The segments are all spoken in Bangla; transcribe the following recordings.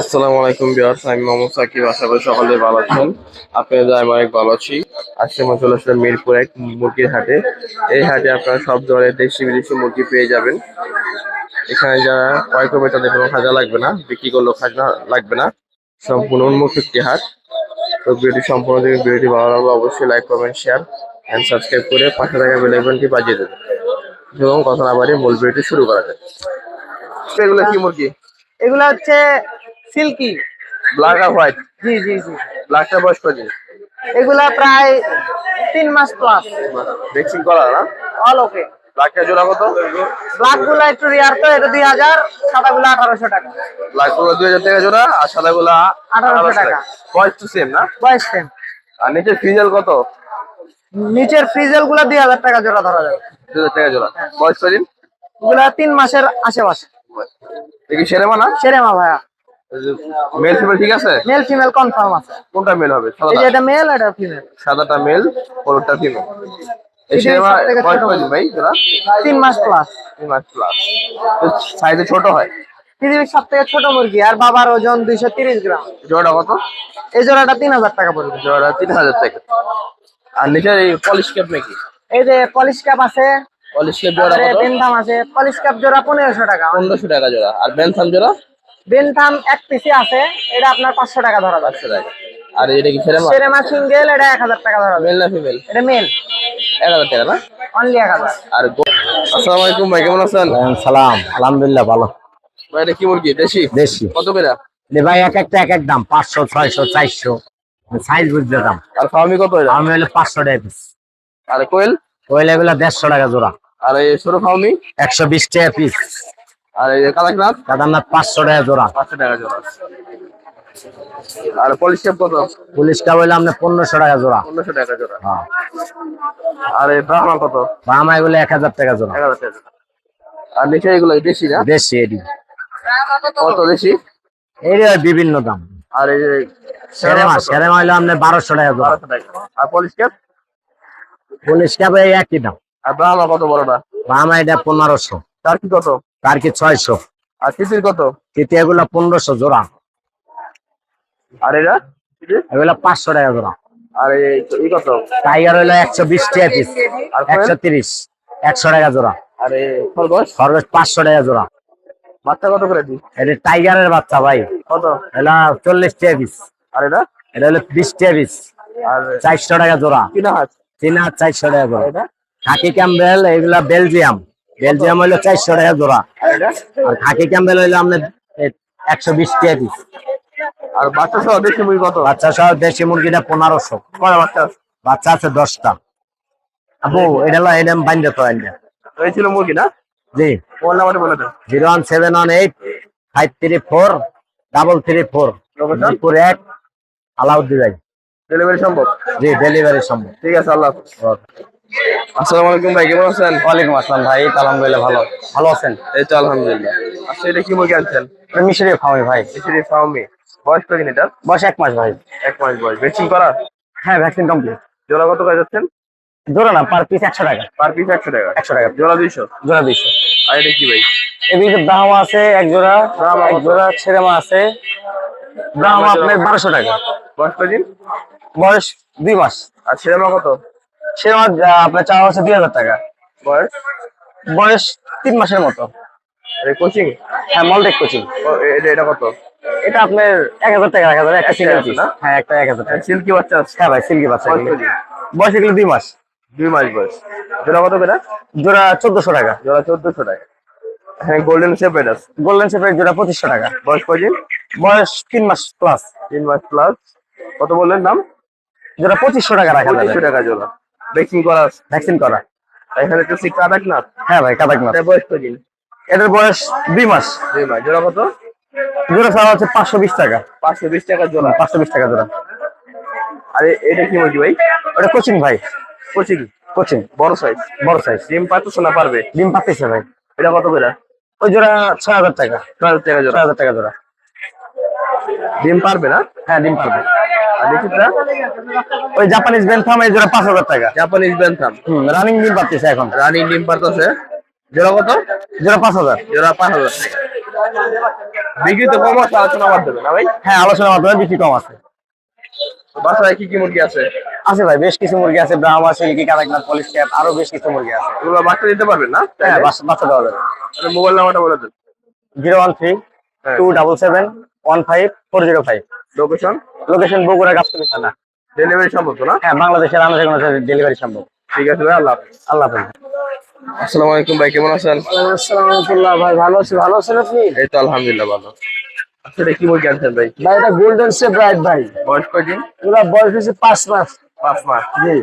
আসসালামু আলাইকুম বিয়ার্স আমি মোহাম্মদ সাকিব, আশা করি সকলে ভালো আছেন। আপনাদের আমি অনেক ভালো আছি। আজকে আমরা চলে আসলাম মিরপুর এক মুরগির হাটে। এই হাটে আপনারা সব ধরনের দেশি বিদেশি মুরগি পেয়ে যাবেন। এখানে যারা ক্রয় করবে তাদের কোনো খাজা লাগবে না, বিক্রি করলেও খাজা লাগবে না। সম্পূর্ণ উন্মুক্ত একটি হাট। তো ভিডিওটি সম্পূর্ণ দেখে ভিডিওটি ভালো লাগলে অবশ্যই like comment share and subscribe করে পাশে থাকা বেল বাজিয়ে দেবেন। এবং কথা না বাড়িয়ে মূল ভিডিওটি শুরু করা যায় এগুলো কি মুরগি? এগুলা হচ্ছে সিল্কি। ব্ল্যাক আর হোয়াইট জি জি জি। ব্ল্যাকটা বয়স কদিন এগুলা প্রায় তিন মাস প্লাস ভ্যাকসিন করা না? অল ওকে ব্ল্যাকটা জোড়া কত? ব্ল্যাকগুলা একটু রিয়ার তো এটা দুই হাজার সাদা গুলা আঠারোশো টাকা। ব্ল্যাকগুলো দুই হাজার টাকা জোড়া আর সাদা গুলা 1800 টাকা। বয়স তো সেম না? বয়স টেন আর নিচে ফিজেল কত? নিচের ফ্রিজেলগুলা দুই হাজার টাকা জোড়া ধরা যাবে। দুই হাজার টাকা জোড়া। বয়স কদিন এগুলা তিন মাসের আশেপাশে। দেখি সেরে মানা সেরেমা ভাইয়া। মেল ফিমেল ঠিক আছে? মেল ফিমেল কনফার্ম আছে। কোনটা মেল হবে? এই যে এটা মেল এটা ফিমেল সাদাটা মেল হলুদটা ফিমেল এই ভাই জোড়া মাস প্লাস মাস প্লাস সাইজে ছোট হয়? পৃথিবীর সব থেকে ছোট মুরগি আর বাবার ওজন দুইশো তিরিশ গ্রাম। জোড়াটা কত? এই জোড়াটা তিন হাজার টাকা পড়বে। জোড়াটা তিন হাজার টাকা। আর নিচে এই পলিশ ক্যাপ নাকি? এই যে পলিশ আছে পলিশ ক্যাপ জোড়া বেনথাম আছে। পলিশ জোড়া পনেরোশো টাকা। পনেরোশো টাকা জোড়া। আর বেনথাম জোড়া? বেনথাম এক পিসি আছে এটা আপনার পাঁচশো টাকা ধরা যাচ্ছে। আর এটা কি সেরে মা সিঙ্গেল এটা এক হাজার টাকা ধরা মেল না ফিমেল? এটা মেল। এক হাজার টাকা না? অনলি এক হাজার। আর আসসালামু আলাইকুম ভাই কেমন আছেন? সালাম। আলহামদুলিল্লাহ ভালো। ভাই এটা কি মুরগি? দেশি? দেশি। কত করে? লে ভাই এক একটা এক এক দাম পাঁচশো ছয়শো চারশো। সাইজ বুঝতে দাম। আর ফার্মি কত আমি হলে পাঁচশো টাকা পিস আর কোয়েল? ওইলে এগুলো দেড়শো টাকা জোড়া। আর এই ছোট ফার্মি একশো বিশ টাকা পিস আর এই কালাকনাথ কেদারনাথ পাঁচশো টাকা জোড়া। পাঁচশো টাকা জোড়া। আর পলিশ ক্যাপ কত? পুলিশ কাপ হইলে আপনার পনেরোশো টাকা জোড়া। পনেরোশো টাকা জোড়া। হ্যাঁ। আর এই ব্রাহ্মা কত? বামা এগুলো এক হাজার টাকা জোড়া। এক হাজার টাকা জোড়া। আর নিচে এগুলো দেশি না? দেশি এডি। কত দেশি? এর বিভিন্ন দাম। আর এই সেরেমা সেরেমা হইলে আপনার বারোশো টাকা জোড়া। বারোশো টাকা আর পলিশ ক্যাপ পুলিশ কাপ এই একই দাম। আর ব্রাহ্মা কত বড়টা বামা এটা পনেরোশো। তার কি কত? তার কি ছয়শো। আর তিতির কত? কিন্তু এগুলো পনেরোশো জোড়া। আর এটা? এগুলো পাঁচশো টাকা জোড়া। আর এই কত? টাইগার হইল একশো বিশ টাকা পিস আর একশো তিরিশ। একশো টাকা জোড়া। আর এই খরগোশ? পাঁচশো টাকা জোড়া। বাচ্চা কত করে দিই? এটা টাইগারের বাচ্চা ভাই। কত? এটা চল্লিশ টাকা পিস আর এটা? এটা হলো বিশ টাকা পিস আর চারশো টাকা জোড়া। কিনা হাত তিন হাজার চারশো টাকা জোড়া। খাকি ক্যাম্বেল এগুলা বেলজিয়াম। বেলজিয়াম হইল চারশো টাকা জোড়া। আর খাকি ক্যাম্বেল হইল আপনার একশো বিশ টাকা পিস। আর বাচ্চা সহ দেশি মুরগি কত? বাচ্চা সহ দেশি মুরগিটা পনেরোশো। কটা বাচ্চা আছে? বাচ্চা আছে দশটা। আপু এটা হলো এটা বাইন্দে তো এটা এই ছিল মুরগি না? জি। ফোন নাম্বারটা বলে দেন। Zero one seven one eight five three four double three four? Mirpur এক আলাউদ্দি ভাই। ডেলিভারি সম্ভব? জি ডেলিভারি সম্ভব। ঠিক আছে আল্লাহ হাফেজ। আসসালামু আলাইকুম ভাই কেমন আছেন? ওয়ালাইকুম আসসালাম ভাই আলহামদুলিল্লাহ ভালো। ভালো আছেন? এই তো আলহামদুলিল্লাহ। আচ্ছা এটা কি মুরগি আনছেন? মিশরি খাওয়াই ভাই। এসিডি ফার্মি। বয়স কদিন এটা? বয়স এক মাস ভাই। এক মাস বয়স। ভ্যাকসিন করা? হ্যাঁ ভ্যাকসিন কমপ্লিট। জোড়া কত করে যাচ্ছেন? জোড়া না পার পিস একশো টাকা। পার পিস একশো টাকা। একশো টাকা। জোড়া দুইশো? জোড়া দুইশো। আর এটা কি ভাই? এদিকে ব্রাহ্মা আছে এক জোড়া। ব্রাহ্মা এক কত? জোড়া ছেড়েমা আছে। ব্রাহ্মা আপনার বারোশো টাকা। বয়স কদিন বয়স দুই মাস। আর ছেলেমা কত? ছেড়েমা আপনার চাওয়া হচ্ছে দুই হাজার টাকা বয়স। বয়স তিন মাসের মতো। কোচিং হ্যাঁ মলটেক কোচিং এটা এটা কত? এটা আপনার এক হাজার টাকা এক হাজার একটা সিঙ্গেল পিস হ্যাঁ একটা এক হাজার টাকা। সিল্কি বাচ্চা আছে? হ্যাঁ ভাই সিল্কি বাচ্চা। বয়স এগুলো। দুই মাস। দুই মাস বয়স। জোড়া কত করে? জোড়া চোদ্দশো টাকা। জোড়া চোদ্দশো টাকা। হ্যাঁ গোল্ডেন শেপেড আছে। গোল্ডেন শেপের জোড়া পঁচিশশো টাকা। বয়স কদিন বয়স তিন মাস প্লাস তিন মাস প্লাস কত বললেন দাম? জোড়া পঁচিশশো টাকা রাখা পঁচিশশো টাকা জোড়া। ভ্যাকসিন করা ভ্যাকসিন করা। এখানে তো দেখ না হ্যাঁ ভাই কাদাক মাছ এটা বয়স কদিন এটার বয়স দুই মাস। দুই মাস। জোড়া কত? জোড়া চাওয়া হচ্ছে পাঁচশো বিশ টাকা। পাঁচশো বিশ টাকা জোড়া। পাঁচশো বিশ টাকা জোড়া। আর এটা কি মুরগি ভাই? ওটা কোচিং ভাই। কোচিং? কোচিং। বড় সাইজ বড় সাইজ ডিম পাচ্ছে না পারবে? ডিম পাতিছে ভাই। এটা কত করে? ওই জোড়া ছয় হাজার টাকা। ছয় হাজার টাকা ছয় জোড়া হাজার টাকা জোড়া। ডিম পারবে না? হ্যাঁ ডিম পারবে। ওই জাপানিজ বেনথাম এই জোড়া পাঁচ হাজার টাকা। জাপানিজ ব্যান্থাম হুম রানিং ডিম পাতিছে এখন। রানিং ডিম পারতেছে। জোড়া কত? জোড়া পাঁচ হাজার। জোড়া পাঁচ হাজার। টাকা বিক্রি তো কম আছে আলোচনা দেবে না ভাই। হ্যাঁ আলোচনার মাধ্যমে বিক্রি কম আছে। বাসায় কি কি মুরগি আছে? আছে ভাই বেশ কিছু মুরগি আছে Brahma silkie Kadaknath Polish cap আরও বেশ কিছু মুরগি আছে। এগুলো বাচ্চা দিতে পারবেন না? হ্যাঁ বাচ্চা বাচ্চা দেওয়া যাবে। মোবাইল নাম্বারটা বলে দেন। জিরো ওয়ান থ্রি হ্যাঁ। Two double seven one five four zero five. Location location Bogura Gachtoli থানা। ডেলিভারি সম্ভব তো না? হ্যাঁ বাংলাদেশের আনাচে কোনো ডেলিভারি সম্ভব। ঠিক আছে ভাই আল্লাহ হাফেজ। আল্লাহ হাফেজ। আসসালামু আলাইকুম ভাই কেমন আছেন? আসসালামুল্লাহ ভাই ভালো আছি ভালো আছেন আপনি? এই তো আলহামদুলিল্লাহ ভালো। আচ্ছা কি মুরগি আনছেন ভাই? ভাই এটা গোল্ডেন সে ব্রাইট ভাই। বয়স কয়দিন? এগুলা বয়স হচ্ছে পাঁচ মাস। পাঁচ মাস। জি।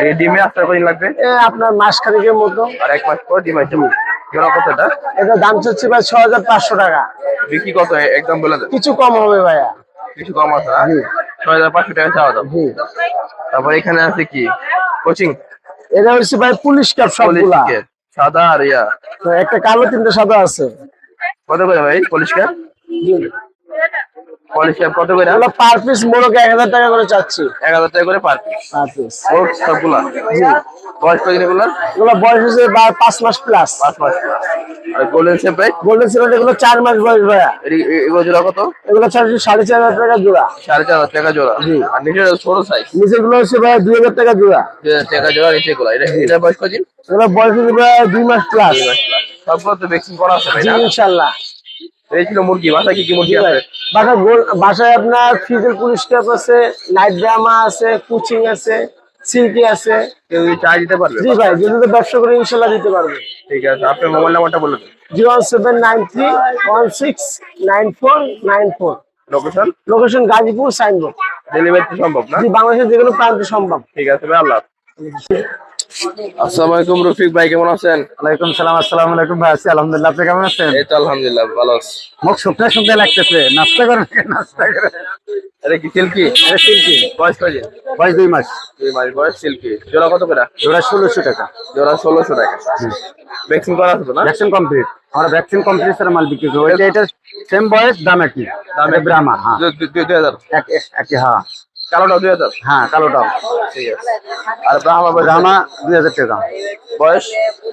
এই ডিমে আসতে কদিন লাগবে? এ আপনার মাস খানিকের মতো। আর এক মাস পর ডিম আসবে জোড়া কত এটা? এটা দাম চাচ্ছি ভাই ছ হাজার পাঁচশো টাকা। বিক্রি কত একদম বলে দেন। কিছু কম হবে ভাইয়া। কিছু কম আছে না ছয় হাজার পাঁচশো টাকা চাওয়া দাম তারপর এখানে আছে কি? কোচিং এটা হচ্ছে ভাই পুলিশ ক্যাপ সবগুলা। সাদা আর ইয়া। একটা কালো তিনটা সাদা আছে। কত করে ভাই পলিশ ক্যাপ পলিশ কত করে? এগুলো পার পিস এক হাজার টাকা করে চাচ্ছি। এক হাজার টাকা করে পার পিস পার পিস ওর সবগুলা? জি। বয়স কদিন এগুলা? এগুলো বয়স হচ্ছে বা- পাঁচ মাস প্লাস পাঁচ মাস আর গোল্ডেন শেপ গোল্ডেন সিমেন্ট এগুলো চার মাস বয়স ভাইয়া। এগুলো জোড়া কত? এগুলো চাচ্ছি সাড়ে চার হাজার টাকা জোড়া। সাড়ে চার হাজার টাকা জোড়া। আর নিচে ছোট সাইজ নিচে গুলো হচ্ছে ভাইয়া দুই হাজার টাকা জোড়া। দুই হাজার টাকা জোড়া নিচে গুলা এটা এটা বয়স কদিন এগুলো বয়স হচ্ছে ভাইয়া দুই মাস প্লাস দুই মাস plus। সবগুলো তো ভ্যাকসিন করা আছে ভাই জি না ইনশাল্লাহ। এই ছিল মুরগি বাসায় কি কি মুরগি আছে? বাসায় বাসায় আপনার ফিজের পুলিশ ক্যাপ আছে নাইট ড্রামা আছে কোচিং আছে সিল্কি আছে। কেউ চাই দিতে পারবে? জি ভাই যদি ব্যবসা করে ইনশাল্লাহ দিতে পারবে। ঠিক আছে আপনার মোবাইল নাম্বারটা বলে দিন। Zero one seven nine three one six nine four nine four. Location location Gazipur signboard. Delivery সম্ভব না? বাংলাদেশের যে কোনো প্রান্তে সম্ভব। ঠিক আছে ভাই আল্লাহ আসসালামু আলাইকুম রফিক ভাই কেমন আছেন? ওয়ালাইকুম সালাম আসসালামু আলাইকুম ভাই আছি আলহামদুলিল্লাহ। আপনি কেমন আছেন? এই তো আলহামদুলিল্লাহ ভালো আছি। মুখ শুকনা শুকনা লাগতেছে নাস্তা করেন নাস্তা করে এটা কি সিল্কি? এটা সিল্কি। বয়স কয়দিন বয়স দুই মাস। দুই মাস বয়স সিল্কি। জোড়া কত করে? জোড়া ষোলোশো টাকা। জোড়া ষোলোশো টাকা। ভ্যাকসিন করা আছে না? Vaccine complete. আমরা ভ্যাকসিন কমপ্লিট এর মাল বিক্রি করি। এটা এটা সেম বয়স দাম একই। দাম ব্রাহ্মা হ্যাঁ। দুই- হাজার। এক এক- একই হ্যাঁ। কালোটা দুই হাজার? হ্যাঁ কালোটাও ঠিক আছে। আর ব্রাহ্মা ব্রাহ্মা দুই হাজার টাকা। বয়স?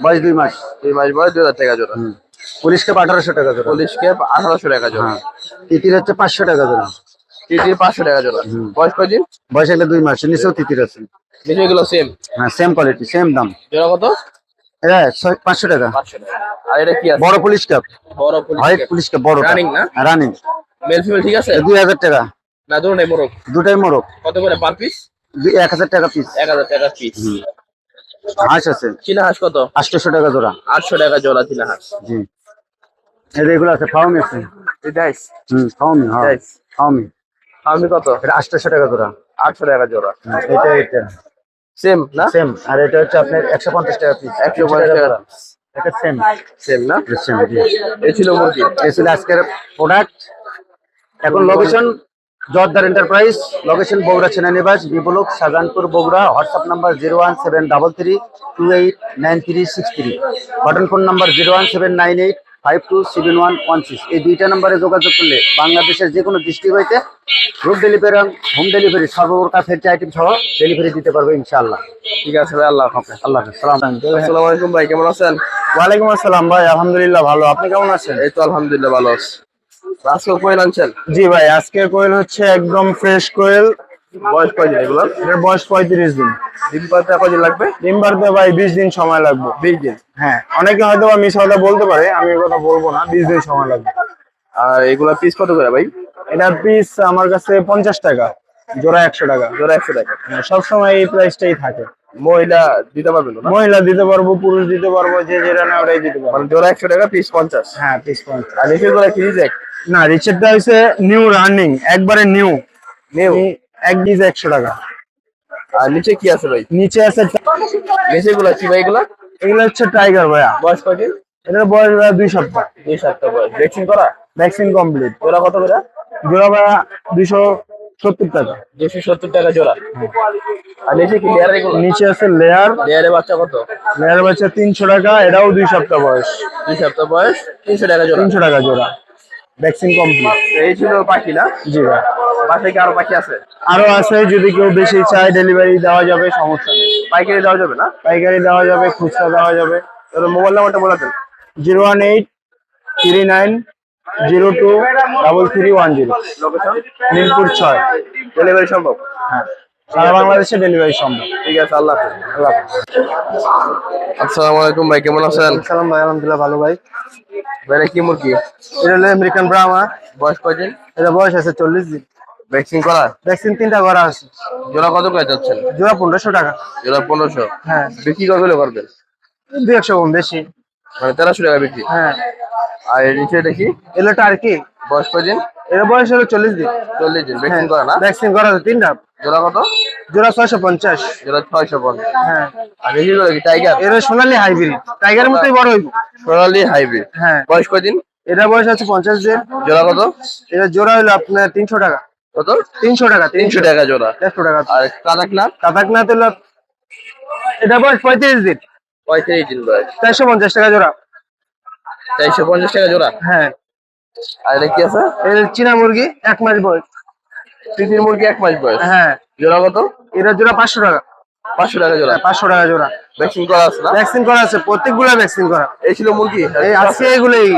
বয়স দুই মাস। দুই মাস বয়স দুই হাজার টাকা জোড়া। পুলিশকে আঠারোশো টাকা জোড়া। পুলিশ ক্যাপ আঠারোশো টাকা জোড়া। হ্যাঁ। তিতির হচ্ছে পাঁচশো টাকা জোড়া। পাঁচশো টাকা জোড়া। বয়স কয়দিন? বয়স একটা দুই মাস নিচেও তিতির আছে। নিচে গুলো সেম হ্যাঁ সেম কোয়ালিটি সেম দাম। জোড়া কত? এটা পাঁচশো টাকা। আর এটা কি বড় পুলিশ কাপ বড় পুলিশ পুলিশ কাপ বড় Running না? রানিং। মেল ফিমেল ঠিক আছে? দুই হাজার টাকা। না এই মোরগ। দুটাই মোরগ। কত করে পার পিস এক হাজার টাকা পিস এক হাজার টাকা পিস হাঁস আছে। চীনা হাঁস কত? আটশোশো টাকা জোড়া। আটশো টাকা জোড়া চীনা হাঁস। জি। এই এগুলো আছে ফাউমি আছে। ডাইস। হুম ফাউমি হ্যাঁ। Nice. ফাউমি আমি কত? এটা আটশোশো টাকা জোড়া। আটশো টাকা জোড়া। এটা এটা। সেম না? সেম। আর এটা হচ্ছে আপনার একশো পঞ্চাশ টাকা পিস একশো পঞ্চাশ টাকা এটা সেম। সেম না? সেম এই ছিল মুরগি। এই ছিল আজকের প্রোডাক্ট এখন location Jordar enterprise location Bogura সেনানিবাস B block Shahjahanpur Bogura WhatsApp number zero one seven double three two eight nine three six three button phone number zero one seven nine eight five two seven one one six এই দুইটা নাম্বারে যোগাযোগ করলে বাংলাদেশের যে কোনো ডিস্ট্রিক্ট হইতে রুট ডেলিভারি হোম ডেলিভারি সর্বপ্রকার ফেরটি আইটেম সহ ডেলিভারি দিতে পারব ইনশাআল্লাহ। ঠিক আছে ভাই আল্লাহ হাফেজ। আল্লাহ সালাম। আসসালামু আলাইকুম ভাই কেমন আছেন? ওয়ালাইকুম আসসালাম ভাই আলহামদুলিল্লাহ ভালো। আপনি কেমন আছেন? এই তো আলহামদুলিল্লাহ ভালো আছি। আজকে কোয়েল আনছেন? জি ভাই আজকের কোয়েল হচ্ছে একদম ফ্রেশ কোয়েল। বয়স কয়দিন এগুলো? এটার বয়স পঁয়ত্রিশ দিন। ডিম পাতা কয়দিন লাগবে? ডিম পারতে ভাই বিশ দিন সময় লাগবে। বিশ দিন? হ্যাঁ অনেকে হয়তো বা মিস কথা বলতে পারে আমি এ কথা বলব না বিশ দিন সময় লাগবে। আর এগুলা পিস কত করে ভাই? এটার পিস আমার কাছে পঞ্চাশ টাকা জোড়া একশো টাকা। জোড়া একশো টাকা। হ্যাঁ, সবসময় এই প্রাইসটাই থাকে। মহিলা দিতে পারবেন না? মহিলা দিতে পারব পুরুষ দিতে পারব যে যেটা না ওটাই দিতে পারব। মানে জোড়া একশো টাকা পিস পঞ্চাশ। হ্যাঁ পিস পঞ্চাশ। আর নিচে গুলা কি রিজেক্ট না রিচেটটা হচ্ছে নিউ রানিং একবারে নিউ নিউ এক পিস একশো টাকা। আর নিচে কি আছে ভাই? নিচে আছে নিচে গুলা কি ভাই এগুলা? এগুলো হচ্ছে টাইগার ভাইয়া। বয়স কয়দিন এটার বয়স ভাইয়া দুই সপ্তাহ। দুই সপ্তাহ বয়স। ভ্যাকসিন করা? ভ্যাকসিন কমপ্লিট জোড়া কত করে? জোড়া ভাইয়া দুইশো সত্তর টাকা। দুশো সত্তর টাকা জোড়া। আর নিচে কি লেয়ার এগুলো? নিচে আছে লেয়ার লেয়ারে বাচ্চা কত? লেয়ার বাচ্চা তিনশো টাকা এটাও দুই সপ্তাহ বয়স। দুই সপ্তাহ বয়স তিনশো টাকা জোড়া। তিনশো টাকা জোড়া। ভ্যাকসিন কমপ্লিট এই ছিল পাখি না? জি ভাই। বাসায় কি আরও পাখি আছে? আরও আছে যদি কেউ বেশি চায় ডেলিভারি দেওয়া যাবে সমস্যা নেই। পাইকারি দেওয়া যাবে না? পাইকারি দেওয়া যাবে খুচরা দেওয়া যাবে। তাহলে মোবাইল নাম্বারটা বলে দেন। Zero one eight three nine zero two double three one zero. Location Mirpur ছয়। ডেলিভারি সম্ভব? হ্যাঁ। সারা বাংলাদেশে ডেলিভারি সম্ভব। ঠিক আছে আল্লাহ হাফেজ আসসালামু আলাইকুম ভাই কেমন আছেন? সালাম ভাই আলহামদুলিল্লাহ ভালো ভাই। ভাই এটা কি মুরগি? এটা হলো আমেরিকান ব্রাহ্মা বয়স কয়দিন? এটা বয়স আছে চল্লিশ দিন। ভ্যাকসিন করা? ভ্যাকসিন তিনটা করা আছে। জোড়া কত করে যাচ্ছেন? জোড়া পনেরোশো টাকা। জোড়া পনেরোশো? হ্যাঁ। বিক্রি কবে হলে করবেন? দু একশো কম বেশি। মানে তেরোশো টাকা বিক্রি? হ্যাঁ। আর নিচে এটা কি? এলোটা আর কি বয়স কয়দিন? এর বয়স হলো চল্লিশ দিন। চল্লিশ দিন ভ্যাকসিন করা না? ভ্যাকসিন করা আছে তিনটা। জোড়া কত? জোড়া ছয়শো পঞ্চাশ। জোড়া ছয়শো পঞ্চাশ। হ্যাঁ। আরগুলো কি টাইগার এর সোনালি হাইব্রিড টাইগার মতোই বড় হইব। সোনালি হাইব্রিড হ্যাঁ। বয়স কয়দিন? এটা বয়স আছে পঞ্চাশ দিন। জোড়া কত? এটা জোড়া হলো আপনার তিনশো টাকা। কত? তিনশো টাকা তিনশো টাকা জোড়া। দেড়শো টাকা। আর কাদাকনাথ? কাতাকনাথ হলো এটা বয়স পঁয়ত্রিশ দিন। পঁয়ত্রিশ দিন বয়স। চারশো পঞ্চাশ টাকা জোড়া। চারশো পঞ্চাশ টাকা জোড়া? হ্যাঁ। আর এটা কি আছে? চীনা মুরগি এক মাস বয়স। তিতির মুরগি এক মাস বয়স। হ্যাঁ। জোড়া কত? এটা জোড়া পাঁচশো টাকা। পাঁচশো টাকা জোড়া। পাঁচশো টাকা জোড়া। ভ্যাকসিন করা আছে না? ভ্যাকসিন করা আছে প্রত্যেকগুলো ভ্যাকসিন করা। এই ছিল মুরগি? এই আজকে এগুলোই।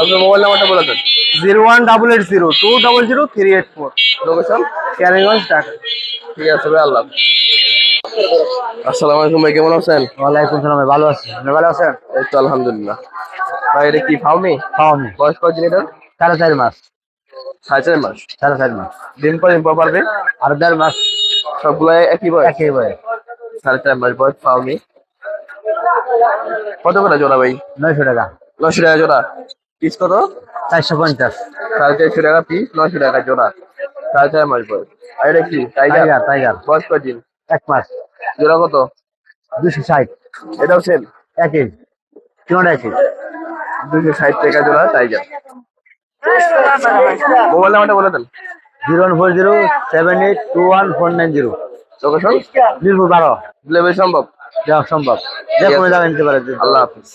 আপনার মোবাইল নাম্বারটা বলে দেন। Zero one double eight zero two double zero three eight four. Location Keraniganj ঠিক আছে ভাই আল্লাহ। আসসালামু আলাইকুম ভাই কেমন আছেন? ওয়ালাইকুম সালাম ভাই ভালো আছি। আপনি ভালো আছেন? এই তো আলহামদুলিল্লাহ। ভাই এটা কি ফার্মি পাওনি বয়স কয়দিন এটা? সাড়ে চার মাস। সাড়ে চার মাস? সাড়ে চার মাস। দিন পর দিন পর পারবে আর দেড় মাস। সবগুলো একই বয়স? একেবারে সাড়ে চার মাস বয়স ফার্মি কত করে জোড়া ভাই? নয়শো টাকা। নশো টাকা জোড়া। পিস কত? চারশো পঞ্চাশ। সাড়ে চারশো টাকা পিস নশো টাকা জোড়া। সাড়ে চার মাস বয়স। আর এটা কি? টাইগার? টাইগার বয়স কয়দিন এক মাস। জোড়া কত? দুশো ষাট। এটাও সেম একই। তিনটা একই। দুশো ষাট টাকা জোড়া টাইগার মোবাইল নাম্বারটা বলে দেন। Zero one four zero seven eight two one four nine zero. Location Mirpur বারো। সম্ভব? যা সম্ভব। যে কোনো জায়গায় নিতে পারে। আল্লাহ হাফিজ।